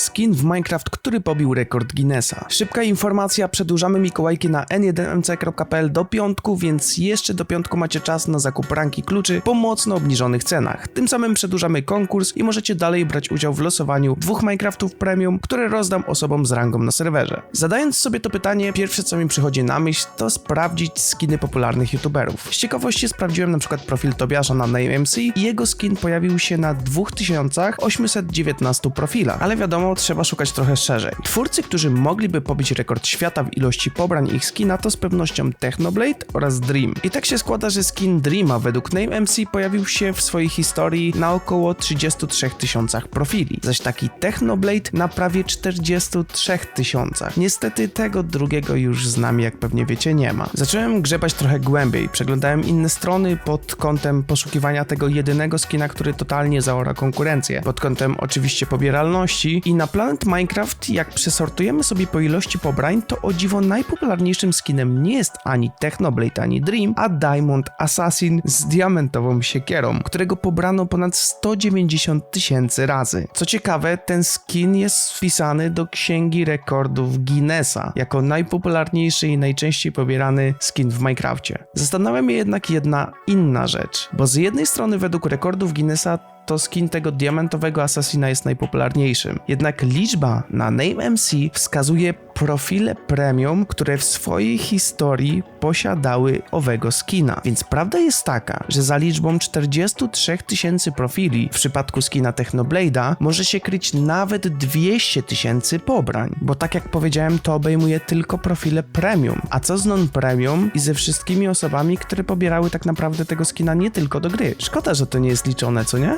Skin w Minecraft, który pobił rekord Guinnessa. Szybka informacja, przedłużamy Mikołajki na n1mc.pl do piątku, więc jeszcze do piątku macie czas na zakup ranki kluczy po mocno obniżonych cenach. Tym samym przedłużamy konkurs i możecie dalej brać udział w losowaniu dwóch Minecraftów Premium, które rozdam osobom z rangą na serwerze. Zadając sobie to pytanie, pierwsze co mi przychodzi na myśl to sprawdzić skiny popularnych youtuberów. Z ciekawości sprawdziłem na przykład profil Tobiasza na NameMC i jego skin pojawił się na 2819 profilach, ale wiadomo, trzeba szukać trochę szerzej. Twórcy, którzy mogliby pobić rekord świata w ilości pobrań ich skina to z pewnością Technoblade oraz Dream. I tak się składa, że skin Dreama według NameMC pojawił się w swojej historii na około 33 tysiącach profili, zaś taki Technoblade na prawie 43 tysiącach. Niestety tego drugiego już z nami, jak pewnie wiecie, nie ma. Zacząłem grzebać trochę głębiej, przeglądałem inne strony pod kątem poszukiwania tego jedynego skina, który totalnie zaora konkurencję, pod kątem oczywiście pobieralności i na Planet Minecraft, jak przesortujemy sobie po ilości pobrań, to o dziwo najpopularniejszym skinem nie jest ani Technoblade, ani Dream, a Diamond Assassin z diamentową siekierą, którego pobrano ponad 190 tysięcy razy. Co ciekawe, ten skin jest wpisany do księgi rekordów Guinnessa jako najpopularniejszy i najczęściej pobierany skin w Minecrafcie. Zastanawia mnie jednak jedna inna rzecz, bo z jednej strony według rekordów Guinnessa to skin tego diamentowego asasina jest najpopularniejszym. Jednak liczba na NameMC wskazuje profile premium, które w swojej historii posiadały owego skina. Więc prawda jest taka, że za liczbą 43 tysięcy profili w przypadku skina Technoblade'a może się kryć nawet 200 tysięcy pobrań, bo tak jak powiedziałem, to obejmuje tylko profile premium. A co z non-premium i ze wszystkimi osobami, które pobierały tak naprawdę tego skina nie tylko do gry? Szkoda, że to nie jest liczone, co nie?